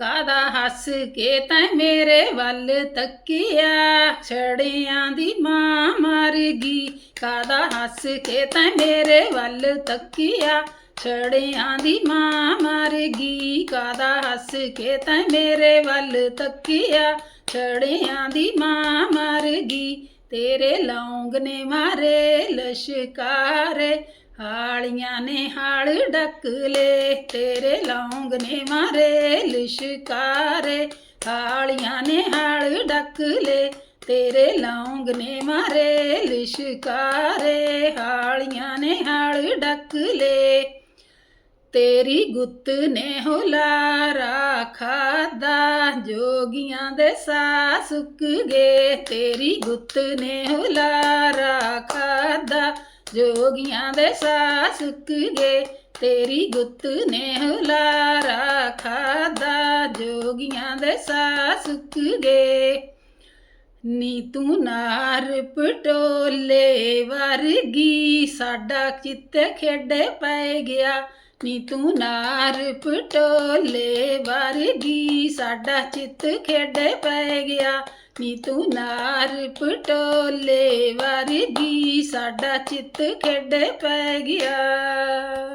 ਕਾਦਾ ਹੱਸ ਕੇ ਤੈਂ ਮੇਰੇ ਵੱਲ ਤੱਕਿਆ? ਛੜਿਆਂ ਦੀ ਮਾਂ ਮਰ ਗਈ। ਕਾਦਾ ਹੱਸ ਕੇ ਤੈਂ ਮੇਰੇ ਵੱਲ ਤੱਕਿਆ? ਛੜਿਆਂ ਦੀ ਮਾਂ ਮਰ ਗਈ। ਕਾਦਾ ਹੱਸ ਕੇ ਤੈਂ ਮੇਰੇ ਵੱਲ ਤੱਕਿਆ? ਛੜਿਆਂ ਦੀ ਮਾਂ ਮਰ ਗਈ। ਤੇਰੇ ਲੌਂਗ ਨੇ ਮਾਰੇ ਲਸ਼ਕਾਰੇ। ਹਾਲੀਆਂ ਨੇ ਹਾਲ ਡੱਕਲੇ ਤੇਰੇ ਲੌਂਗ ਨੇ ਮਾਰੇ ਲਿਸ਼ਕਾਰੇ। ਹਾਲੀਆਂ ਨੇ ਹਾਲ ਡੱਕਲੇ ਤੇਰੇ ਲੌਂਗ ਨੇ ਮਾਰੇ ਲਿਸ਼ਕਾਰੇ। ਹਾਲੀਆਂ ਨੇ ਹਾਲ ਡੱਕਲੇ ਤੇਰੀ ਗੁੱਤ ਨੇ ਹੁਲਾਰਾ ਖਾਦਾ। ਜੋਗੀਆਂ ਦੇ ਸਾਹ ਸੁੱਕ ਗਏ, ਤੇਰੀ ਗੁੱਤ ਨੇ ਹੁਲਾਰਾ ਜੋਗੀਆਂ ਦੇ ਸਾਹ ਸੁੱਕ ਗਏ ਤੇਰੀ ਗੁੱਤ ਨੇ ਹੁਲਾਰਾ ਖਾਦਾ ਜੋਗੀਆਂ ਦੇ ਸਾਹ ਸੁੱਕ ਗਏ ਨੀ ਤੂੰ ਨਾਰ ਪਟੋਲੇ ਵਰਗੀ, ਸਾਡਾ ਚਿੱਤ ਖੇਡੇ ਪੈ ਗਿਆ। ਨੀ ਤੂੰ ਨਾਰ ਪਟੋਲੇ ਵਰਗੀ, ਸਾਡਾ ਚਿੱਤ ਖੇਡੇ ਪੈ ਗਿਆ। ਨੀ ਤੂੰ ਨਾਰ ਪਟੋਲੇ ਵਰਗੀ ਸਾਡਾ ਚਿੱਤ ਖੇਡੇ ਪੈ ਗਿਆ।